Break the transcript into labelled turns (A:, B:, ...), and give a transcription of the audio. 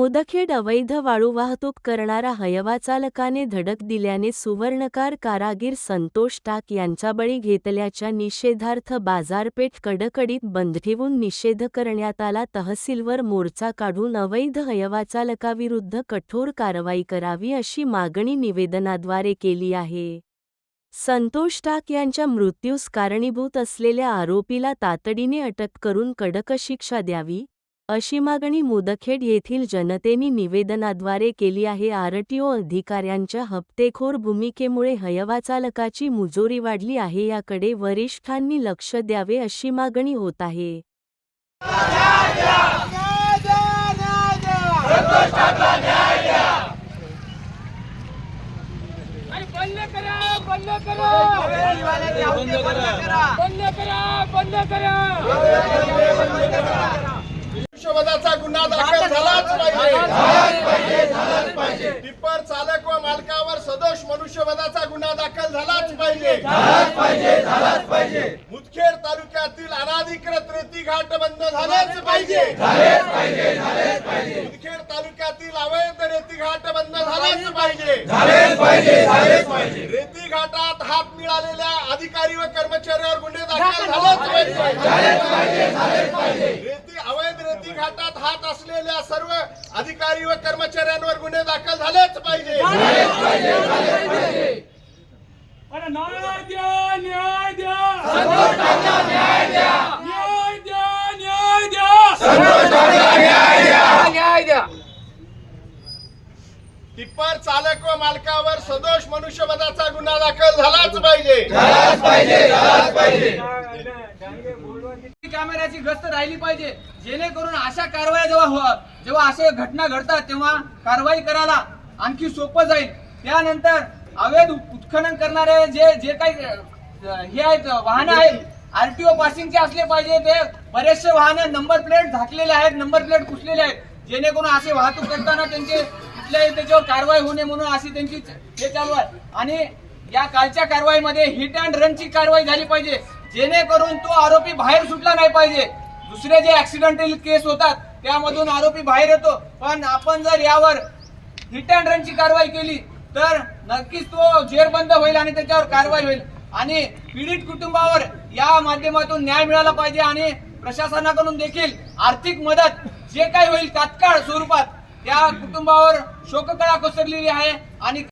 A: मुदखेड अवैध वाळू वाहतूक करणारा हयवा चालकाने धडक दिल्याने सुवर्णकार कारागीर संतोष टाक यांचा बळी घेतल्याच्या निषेधार्थ बाजारपेठ कडकडीत बंद ठेवून निषेध करण्यात आला. तहसीलवर मोर्चा काढून अवैध हयवा चालकाविरुद्ध कठोर कारवाई करावी अशी मागणी निवेदनाद्वारे केली आहे. संतोष टाक यांच्या मृत्यूस कारणीभूत असलेल्या आरोपीला तातडीने अटक करून कडक शिक्षा द्यावी अशी मागणी मुदखेड येथील जनतेने निवेदनाद्वारे केली आहे. आरटीओ अधिकाऱ्यांच्या हप्तेखोर भूमिकेमुळे हयवा चालकाची मुजोरी वाढली आहे. याकडे वरिष्ठांनी लक्ष द्यावे अशी मागणी होत आहे.
B: बंद करा.
C: मनुष्यवधाचा गुन्हा दाखल झालाच पाहिजे. टिप्पर चालक व मालकावर सदोष मनुष्यवधाचा गुन्हा दाखल झालाच पाहिजे. मुदखेड तालुक्यातील अनाधिकृत रेती घाट बंद झालेच पाहिजे. मुदखेड तालुक्यातील अवैध रेती घाट बंद झालेच पाहिजे. रेती घाटात हात मिळालेल्या अधिकारी व कर्मचाऱ्यावर गुन्हे दाखल झालेच पाहिजे. रेती घाटात हात असलेल्या सर्व अधिकारी व कर्मचाऱ्यांवर गुन्हे दाखल झालेच पाहिजे.
B: अरे न्याय द्या न्याय द्या. न्याय द्या. न्याय द्या
C: टिप्पर चालक व मालकावर सदोष मनुष्यवधाचा गुन्हा दाखल झालाच पाहिजे.
D: कॅमेऱ्याची गस्त राहिली पाहिजे. जेणेकरून अशा कारवाया जेव्हा हो-, जेव्हा अशा घटना घडतात तेव्हा कारवाई करायला आणखी सोपं जाईल. त्यानंतर अवैध उत्खनन करणारे जे जे काही हे आहेत वाहनं आहेत आरटीओ पासिंगचे असले पाहिजे ते. बरेचसे वाहनं नंबर प्लेट झाकलेले आहेत नंबर प्लेट पुसलेले आहेत. जेणेकरून असे वाहतूक करताना त्यांचे कुठल्याही त्याच्यावर कारवाई होणे म्हणून अशी त्यांची हे चालू आहे. आणि या कालच्या कारवाईमध्ये हिट अँड रनची कारवाई झाली पाहिजे. जेणेकरून तो आरोपी बाहेर सुटला नाही पाहिजे. दुसरे जे ऍक्सिडेंटल केस होतात त्यामधून आरोपी बाहेर येतो. पण आपण जर यावर हिट अँड रनची कारवाई केली तर नक्कीच तो जेरबंद होईल आणि त्याच्यावर कारवाई होईल. आणि पीडित कुटुंबावर या माध्यमातून न्याय मिळाला पाहिजे आणि प्रशासनाकडून देखील आर्थिक मदत जे काही होईल तात्काळ स्वरूपात त्या कुटुंबावर शोककळा कोसरलेली आहे आणि